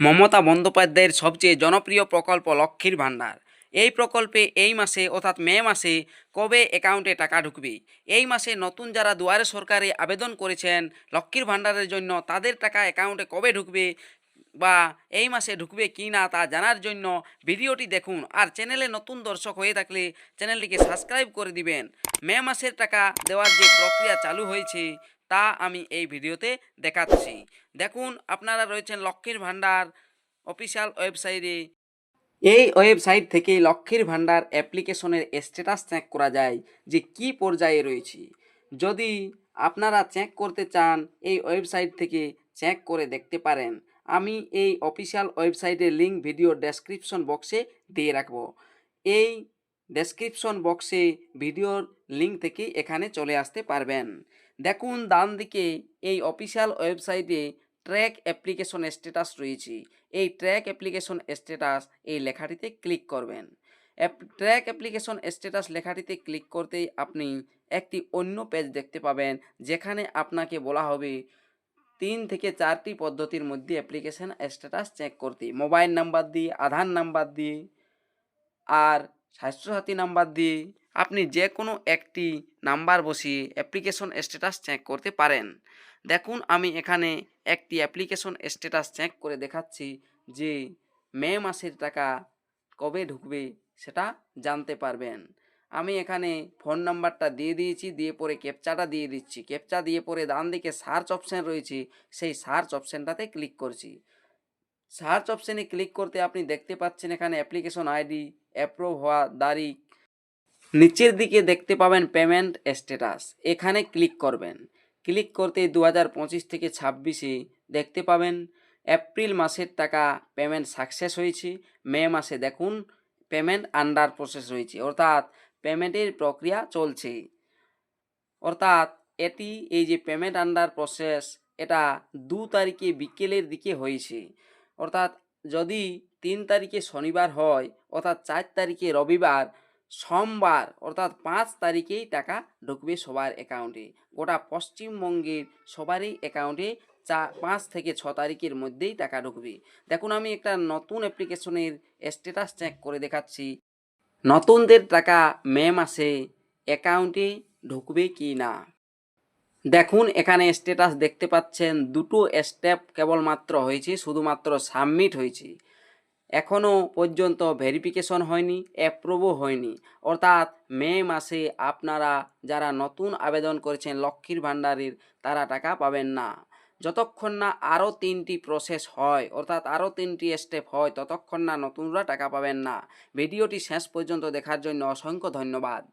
মমতা বন্দ্যোপাধ্যায়ের সবচেয়ে জনপ্রিয় প্রকল্প লক্ষ্মীর ভাণ্ডার। এই প্রকল্পে এই মাসে অর্থাৎ মে মাসে কবে অ্যাকাউন্টে টাকা ঢুকবে? এই মাসে নতুন যারা দুয়ারে সরকারে আবেদন করেছেন লক্ষ্মীর ভাণ্ডারের জন্য তাদের টাকা অ্যাকাউন্টে কবে ঢুকবে বা এই মাসে ঢুকবে কি না তা জানার জন্য ভিডিওটি দেখুন। আর চ্যানেলে নতুন দর্শক হয়ে থাকলে চ্যানেলটিকে সাবস্ক্রাইব করে দিবেন। মে মাসের টাকা দেওয়ার যে প্রক্রিয়া চালু হয়েছে তা আমি এই ভিডিওতে দেখাচ্ছি। দেখুন, আপনারা রয়েছেন লক্ষ্মীর ভাণ্ডার অফিসিয়াল ওয়েবসাইটে। এই ওয়েবসাইট থেকেই লক্ষ্মীর ভাণ্ডার অ্যাপ্লিকেশনের স্ট্যাটাস চেক করা যায় যে কি পর্যায়ে রয়েছে। যদি আপনারা চেক করতে চান, এই ওয়েবসাইট থেকে চেক করে দেখতে পারেন। আমি এই অফিসিয়াল ওয়েবসাইটের লিঙ্ক ভিডিও ডেসক্রিপশন বক্সে দিয়ে রাখব। এই ডেসক্রিপশন বক্সে ভিডিওর লিঙ্ক থেকে এখানে চলে আসতে পারবেন। দেখুন, ডান দিকে এই অফিসিয়াল ওয়েবসাইটে ট্র্যাক অ্যাপ্লিকেশন স্ট্যাটাস রয়েছে। এই ট্র্যাক অ্যাপ্লিকেশন স্ট্যাটাস এই লেখাটিতে ক্লিক করবেন। ট্র্যাক অ্যাপ্লিকেশন স্ট্যাটাস লেখাটিতে ক্লিক করতেই আপনি একটি অন্য পেজ দেখতে পাবেন, যেখানে আপনাকে বলা হবে তিন থেকে চারটি পদ্ধতির মধ্যে অ্যাপ্লিকেশন স্ট্যাটাস চেক করতে। মোবাইল নাম্বার দিয়ে, আধার নাম্বার দিয়ে, আর স্বাস্থ্যসাথী নাম্বার দিয়ে আপনি যে কোনো একটি নাম্বার বসিয়ে অ্যাপ্লিকেশন স্ট্যাটাস চেক করতে পারেন। দেখুন, আমি এখানে একটি অ্যাপ্লিকেশন স্ট্যাটাস চেক করে দেখাচ্ছি যে মে মাসের টাকা কবে ঢুকবে সেটা জানতে পারবেন। আমি এখানে ফোন নাম্বারটা দিয়ে দিয়েছি, দিয়ে পরে ক্যাপচাটা দিয়ে দিচ্ছি। ক্যাপচা দিয়ে পরে ডান দিকে সার্চ অপশান রয়েছে, সেই সার্চ অপশানটাতে ক্লিক করছি। সার্চ অপশানে ক্লিক করতে আপনি দেখতে পাচ্ছেন এখানে অ্যাপ্লিকেশন আইডি অ্যাপ্রুভ হওয়া, তারিখ নিচের দিকে দেখতে পাবেন পেমেন্ট স্ট্যাটাস এখানে ক্লিক করবেন। ক্লিক করতে দু হাজার পঁচিশ থেকে ছাব্বিশে দেখতে পাবেন এপ্রিল মাসের টাকা পেমেন্ট সাকসেস হয়েছে। মে মাসে দেখুন পেমেন্ট আন্ডার প্রসেস রয়েছে অর্থাৎ পেমেন্টের প্রক্রিয়া চলছে। অর্থাৎ এটি এই যে পেমেন্ট আন্ডার প্রসেস এটা দু তারিখে বিকেলের দিকে হয়েছে। অর্থাৎ যদি তিন তারিখে শনিবার হয়, অর্থাৎ চার তারিখে রবিবার সোমবার, অর্থাৎ পাঁচ তারিখেই টাকা ঢুকবে সবার অ্যাকাউন্টে গোটা পশ্চিমবঙ্গের সবারই অ্যাকাউন্টে চা, পাঁচ থেকে ছ তারিখের মধ্যেই টাকা ঢুকবে। দেখুন, আমি একটা নতুন অ্যাপ্লিকেশনের স্ট্যাটাস চেক করে দেখাচ্ছি। নতুনদের টাকা মে মাসে অ্যাকাউন্টে ঢুকবে কি না? দেখুন, এখানে স্ট্যাটাস দেখতে পাচ্ছেন, দুটো স্টেপ কেবলমাত্র হয়েছে, শুধুমাত্র সাবমিট হয়েছে। এখনও পর্যন্ত ভেরিফিকেশন হয়নি অ্যাপ্রুভও হয়নি। অর্থাৎ মে মাসে আপনারা যারা নতুন আবেদন করেছেন লক্ষ্মীর ভাণ্ডারের, তারা টাকা পাবেন না। যতক্ষণ না আরও তিনটি প্রসেস হয়, অর্থাৎ আরও তিনটি স্টেপ হয়, ততক্ষণ না নতুনরা টাকা পাবেন না। ভিডিওটি শেষ পর্যন্ত দেখার জন্য অসংখ্য ধন্যবাদ।